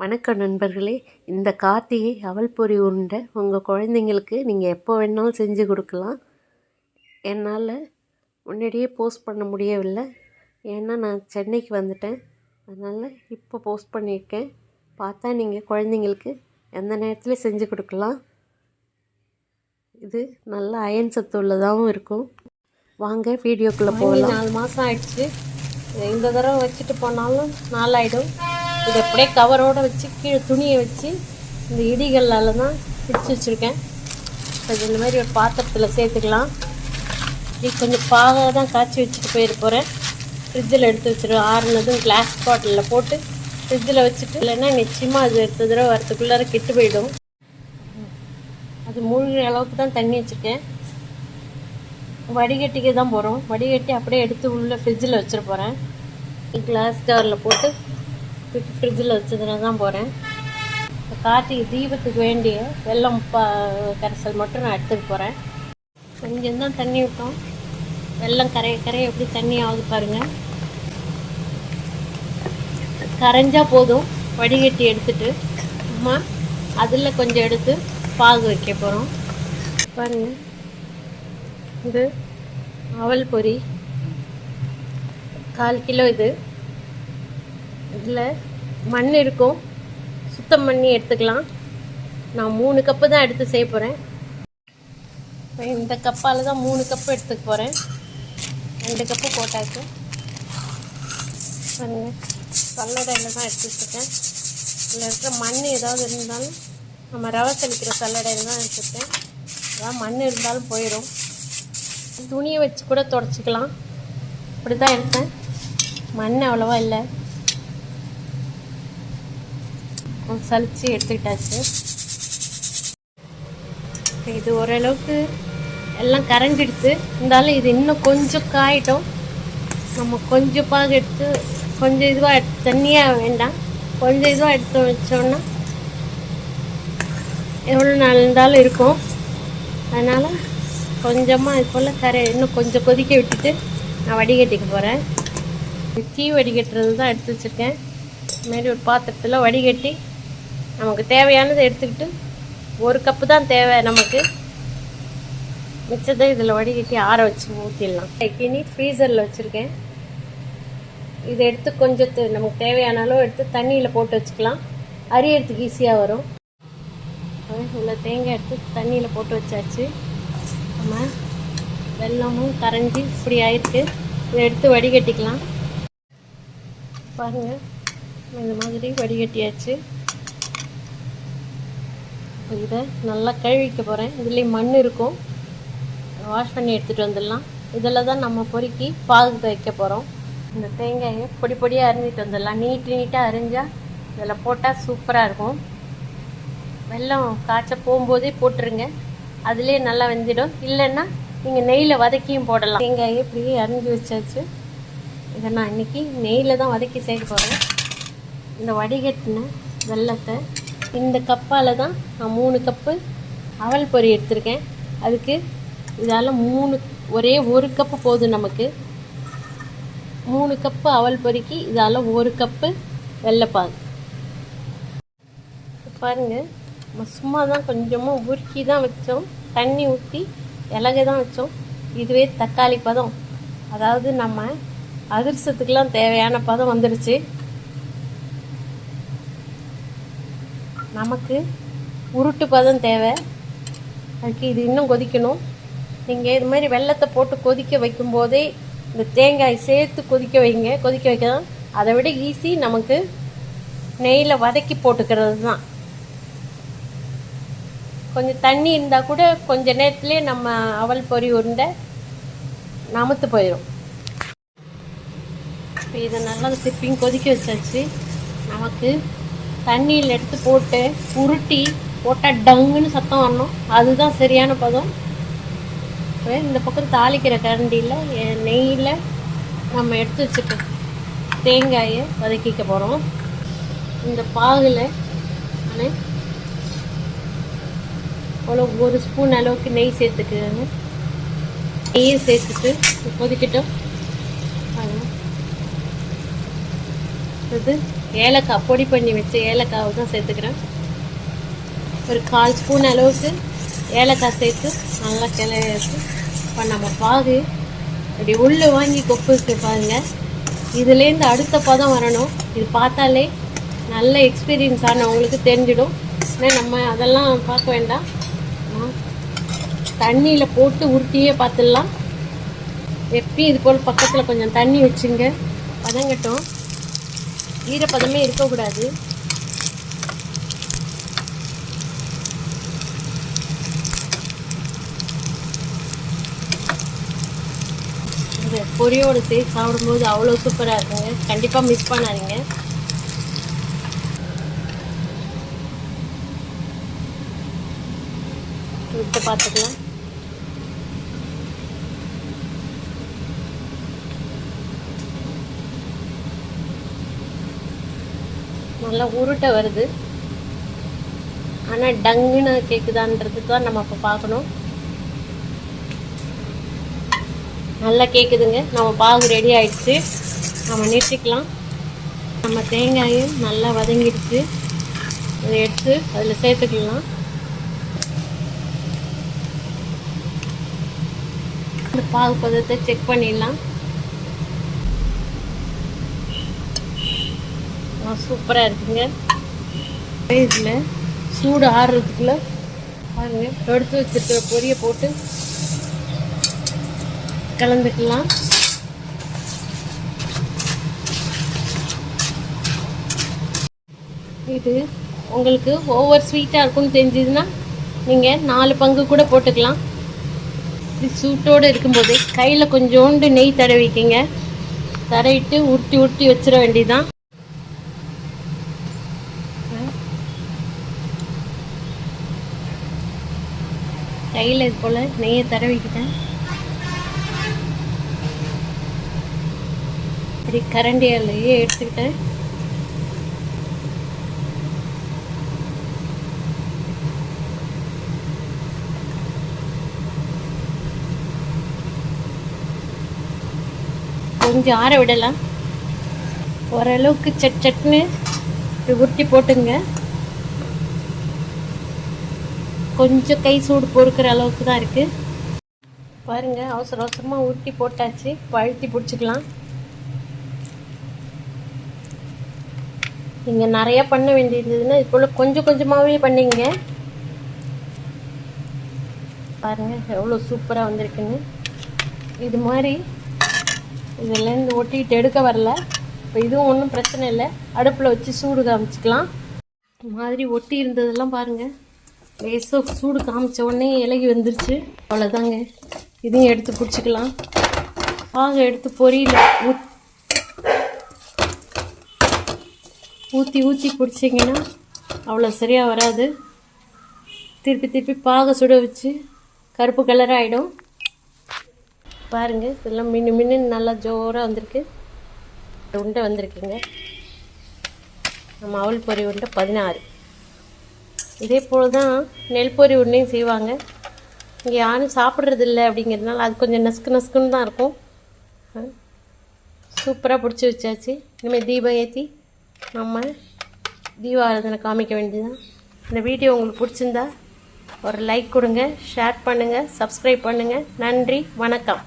வணக்கம் நண்பர்களே. இந்த கார்த்திகை அவல் பொரி உருண்டை உங்கள் குழந்தைங்களுக்கு நீங்கள் எப்போ வேணாலும் செஞ்சு கொடுக்கலாம். என்னால் முன்னாடியே போஸ்ட் பண்ண முடியவில்லை. ஏன்னா நான் சென்னைக்கு வந்துட்டேன். அதனால் இப்போ போஸ்ட் பண்ணியிருக்கேன். பார்த்தா நீங்கள் குழந்தைங்களுக்கு எந்த நேரத்தில் செஞ்சு கொடுக்கலாம். இது நல்ல அயன் சத்து உள்ளதாகவும் இருக்கும். வாங்க வீடியோக்குள்ளே போகலாம். நாலு மாதம் ஆயிடுச்சு. இந்த தடவை வச்சுட்டு போனாலும் நாலாயிடும். இதை அப்படியே கவரோடு வச்சு கீழே துணியை வச்சு இந்த இடிகளால் தான் பிடிச்சி வச்சுருக்கேன். அது இந்த மாதிரி ஒரு பாத்திரத்தில் சேர்த்துக்கலாம். இது கொஞ்சம் பாக தான் காய்ச்சி வச்சுட்டு போயிட போகிறேன் ஃப்ரிட்ஜில் எடுத்து வச்சுருவேன். ஆறுனதும் கிளாஸ் பாட்டிலில் போட்டு ஃப்ரிட்ஜில் வச்சுட்டு இல்லைன்னா நிச்சயமாக அது எடுத்த தடவை வரத்துக்குள்ளார கெட்டு போயிடும். அது மூழ்கிற அளவுக்கு தான் தண்ணி வச்சுருக்கேன். வடிகட்டிக்கு தான் போகிறோம் வடிகட்டி அப்படியே எடுத்து உள்ளே ஃப்ரிட்ஜில் வச்சுட்டு போகிறேன் கிளாஸ் கவரில் போட்டு தூக்கி ஃப்ரிட்ஜில் வச்சதுனா தான் போகிறேன் கார்த்திகை தீபத்துக்கு வேண்டிய வெள்ளம் பா கரைசல் மட்டும் நான் எடுத்துக்க போகிறேன் கொஞ்சம் தான் தண்ணி விட்டோம் வெள்ளம் கரைய கரைய எப்படி தண்ணி ஆகுது பாருங்கள் கரைஞ்சால் போதும். வடிகட்டி எடுத்துட்டு அம்மா அதில் கொஞ்சம் எடுத்து பாகு வைக்க போகிறோம் பாருங்கள் இது அவல் பொரி. கால் கிலோ இது. இதில் மண் இருக்கும். சுத்தம் பண்ணி எடுத்துக்கலாம். நான் மூணு கப்பு தான் எடுத்து செய்ய போகிறேன் இந்த கப்பால் தான் மூணு கப்பு எடுத்துக்க போகிறேன் ரெண்டு கப்பு போட்டாச்சு. பாருங்க. சல்லடையில் தான் எடுத்து இதில் இருக்கிற மண் ஏதாவது இருந்தாலும் நம்ம ரவை தெளிக்கிற சல்லடையில் தான் எடுத்துருக்கேன் அதான் மண் இருந்தாலும் போயிடும் துணியை வச்சு கூட தொடச்சிக்கலாம். இப்படி தான் எடுத்தேன். மண் அவ்வளோவா இல்லை. சலிச்சு எடுத்துக்கிட்டாச்சு. இது ஓரளவுக்கு எல்லாம் கரைஞ்சிடுச்சு. இருந்தாலும் இது இன்னும் கொஞ்சம் காயிட்டும். நம்ம கொஞ்சம் பாக எடுத்து கொஞ்சம் இதுவாக எடுத்து தண்ணியாக வேண்டாம். கொஞ்சம் இதுவாக எடுத்து வச்சோன்னா எவ்வளோ நாள் இருந்தாலும் இருக்கும். அதனால் கொஞ்சமாக இது போல் கரை இன்னும் கொஞ்சம் கொதிக்க விட்டுட்டு நான் வடிகட்டிக்க போகிறேன் டீ வடிகட்டுறது தான் எடுத்து வச்சுருக்கேன். இதுமாரி ஒரு பாத்திரத்தில் வடிகட்டி நமக்கு தேவையானதை எடுத்துக்கிட்டு ஒரு கப்பு தான் தேவை நமக்கு. மிச்சத்தை இதில் வடிகட்டி ஆற வச்சு ஊற்றிடலாம் கிணி ஃப்ரீசரில் வச்சுருக்கேன். இதை எடுத்து கொஞ்சம் நமக்கு தேவையான அளவு எடுத்து தண்ணியில் போட்டு வச்சுக்கலாம். அரியறதுக்கு ஈஸியாக வரும். உள்ள தேங்காய் எடுத்து தண்ணியில் போட்டு வச்சாச்சு. நம்ம வெல்லமும் கரைஞ்சி இப்படி ஆயிருக்கு. இதை எடுத்து வடிகட்டிக்கலாம். பாருங்கள் இந்த மாதிரி வடிகட்டியாச்சு. இதை நல்லா கழுவிக்க போகிறேன் இதுலேயும் மண் இருக்கும். வாஷ் பண்ணி எடுத்துகிட்டு வந்துடலாம். இதில் தான் நம்ம பொறுக்கி பாகு வைக்க போகிறோம் இந்த தேங்காயை பொடி பொடியாக அரிஞ்சிட்டு வந்துடலாம். நீட்டு நீட்டாக அரிஞ்சால் இதில் போட்டால் சூப்பராக இருக்கும். வெல்லம் காய்ச்ச போகும்போதே போட்டுருங்க. அதுலேயே நல்லா வெந்திடும். இல்லைன்னா நீங்கள் நெய்யில் வதக்கியும் போடலாம். தேங்காயை இப்படியே அரிஞ்சு வச்சாச்சு. இதை நான் இன்னைக்கு நெய்யில் தான் வதக்கி சேர்க்க போகிறேன் இந்த வடிகட்டின வெல்லத்தை இந்த கப்பால் தான் நான் மூணு கப்பு அவல் பொரி எடுத்திருக்கேன். அதுக்கு இதால் மூணு ஒரே ஒரு கப்பு போதும் நமக்கு. மூணு கப்பு அவல் பொரிக்கு இதால் ஒரு கப்பு வெள்ளைப்பால் பாருங்க நம்ம சும்மா தான் கொஞ்சமாக உருக்கி தான் வச்சோம். தண்ணி ஊற்றி இலகை தான் வச்சோம். இதுவே தக்காளி பதம். அதாவது நம்ம அதிர்சத்துக்கெலாம் தேவையான பதம் வந்துடுச்சு நமக்கு உருட்டு பதம் தேவை. அதுக்கு இது இன்னும் கொதிக்கணும். நீங்கள் இது மாதிரி வெள்ளத்தை போட்டு கொதிக்க வைக்கும்போதே இந்த தேங்காய் சேர்த்து கொதிக்க வைங்க. கொதிக்க வைக்க தான் அதை விட ஈஸி நமக்கு நெய்யில் வதக்கி போட்டுக்கிறது தான் கொஞ்சம் தண்ணி இருந்தால் கூட கொஞ்ச நேரத்துலேயே நம்ம அவல் பொறி உருண்டை நமத்து போயிடும் இப்போ இதை நல்லா சிப்பிங் கொதிக்க வச்சாச்சு. நமக்கு தண்ணியில் எடுத்து போட்டு உருட்டி போட்டால் டங்குன்னு சத்தம் வரணும். அதுதான் சரியான பதம். இந்த பக்கம் தாளிக்கிற கரண்டியில் நெய்யில் நம்ம எடுத்து வச்சுக்க தேங்காயை வதக்கிக்க போகிறோம் இந்த பாகில் நான் அவ்வளோ ஒரு ஸ்பூன் அளவுக்கு நெய் சேர்த்துக்குங்க நெய்யை சேர்த்துட்டு கொதிக்கிட்டோம். பாருங்க. இது ஏலக்காய் பொடி பண்ணி வச்ச ஏலக்காவை தான் சேர்த்துக்கிறேன். ஒரு கால் ஸ்பூன் அளவுக்கு ஏலக்காய் சேர்த்து நல்லா கிளறி இப்போ நம்ம பாகு அப்படி உள்ளே வாங்கி கொப்புக்கு பாருங்க. இதுலேருந்து அடுத்த பதம் வரணும். இது பார்த்தாலே நல்ல எக்ஸ்பீரியன்ஸ் ஆனவங்களுக்கு தெரிஞ்சிடும். ஆனால் நம்ம அதெல்லாம் பார்க்க வேண்டாம். தண்ணியில் போட்டு உருட்டியே பார்த்துடலாம். எப்பயும் இது போல் பக்கத்தில் கொஞ்சம் தண்ணி வச்சுங்க. பதங்கட்டும். ஈரப்பதமே இருக்கக்கூடாது. இந்த பொரியோடு சேர்த்து சாப்பிடும்போது அவ்வளோ சூப்பராக இருக்குங்க. கண்டிப்பாக மிஸ் பண்ணாதீங்க. விட்டு பார்த்துக்கலாம் நல்லா உருட்டை வருது. ஆனால் டங்குன்னு கேட்குதான்றது தான் நம்ம இப்போ பார்க்கணும். நல்லா கேட்குதுங்க நம்ம பாகு ரெடி ஆயிடுச்சு. நம்ம நிறுத்திக்கலாம் நம்ம தேங்காயும் நல்லா வதங்கிடுச்சு. அதை எடுத்து அதில் சேர்த்துக்கலாம். இந்த பாகு பதத்தை செக் பண்ணிடலாம். சூப்பராக இருக்குங்க. இதில் சூடு ஆடுறதுக்குள்ள பாருங்க எடுத்து வச்சிருக்கிற பொரியை போட்டு கலந்துக்கலாம். இது உங்களுக்கு ஓவர் ஸ்வீட்டாக இருக்கும்னு தெரிஞ்சதுன்னா நீங்கள் நாலு பங்கு கூட போட்டுக்கலாம். இது சூட்டோடு இருக்கும்போதே கையில் கொஞ்சோண்டு நெய் தடவிக்கிங்க. தடவிட்டு உருட்டி உருட்டி வச்சிட வேண்டியதுதான். கையில் இது போல் நெய்யை தடவிக்கிட்டேன் இப்படி கரண்டியாலேயே எடுத்துக்கிட்டேன். கொஞ்சம் ஆற விடலாம். ஓரளவுக்கு சட் சட்னு உருட்டி போட்டுங்க. கொஞ்சம் கை சூடு பொறுக்கிற அளவுக்கு தான் இருக்குது பாருங்கள் அவசர அவசரமாக ஊட்டி போட்டாச்சு. பழுத்தி பிடிச்சிக்கலாம். நீங்கள் நிறையா பண்ண வேண்டியிருந்ததுன்னா இது போல் கொஞ்சம் கொஞ்சமாகவே பண்ணிங்க. பாருங்கள் எவ்வளோ சூப்பராக வந்திருக்குன்னு. இது மாதிரி இதுலேருந்து ஒட்டிக்கிட்டு எடுக்க வரல. இப்போ இதுவும் ஒன்றும் பிரச்சனை இல்லை. அடுப்பில் வச்சு சூடு காமிச்சிக்கலாம். இது மாதிரி ஒட்டி இருந்ததெல்லாம் பாருங்கள் லேசாக சூடு காமிச்ச உடனே இலகி வந்துருச்சு. அவ்வளோதாங்க இதையும் எடுத்து பிடிச்சிக்கலாம். ஆக எடுத்து பொரியல ஊத் ஊற்றி ஊற்றி பிடிச்சிங்கன்னா அவ்வளோ சரியாக வராது. திருப்பி திருப்பி பாக சுட வச்சு கருப்பு கலர் ஆகிடும் பாருங்கள் இதெல்லாம் மின்னு மின்னு நல்லா ஜோராக வந்திருக்கு. உண்டை வந்திருக்குங்க. நம்ம அவள் பொரி உண்டை பதினாறு. இதே போல் தான் நெல் பொரி உண்டையும் செய்வாங்க. இங்கே யாரும் சாப்பிட்றதில்ல அப்படிங்கிறதுனால அது கொஞ்சம் நசுக்கு நசுக்குன்னு தான் இருக்கும். சூப்பராக பிடிச்சி வச்சாச்சு. இனிமேல் தீபம் ஏற்றி நம்ம தீபாராதனை காமிக்க வேண்டியதுதான். இந்த வீடியோ உங்களுக்கு பிடிச்சிருந்தா ஒரு லைக் கொடுங்க ஷேர் பண்ணுங்கள் சப்ஸ்கிரைப் பண்ணுங்கள் நன்றி வணக்கம்.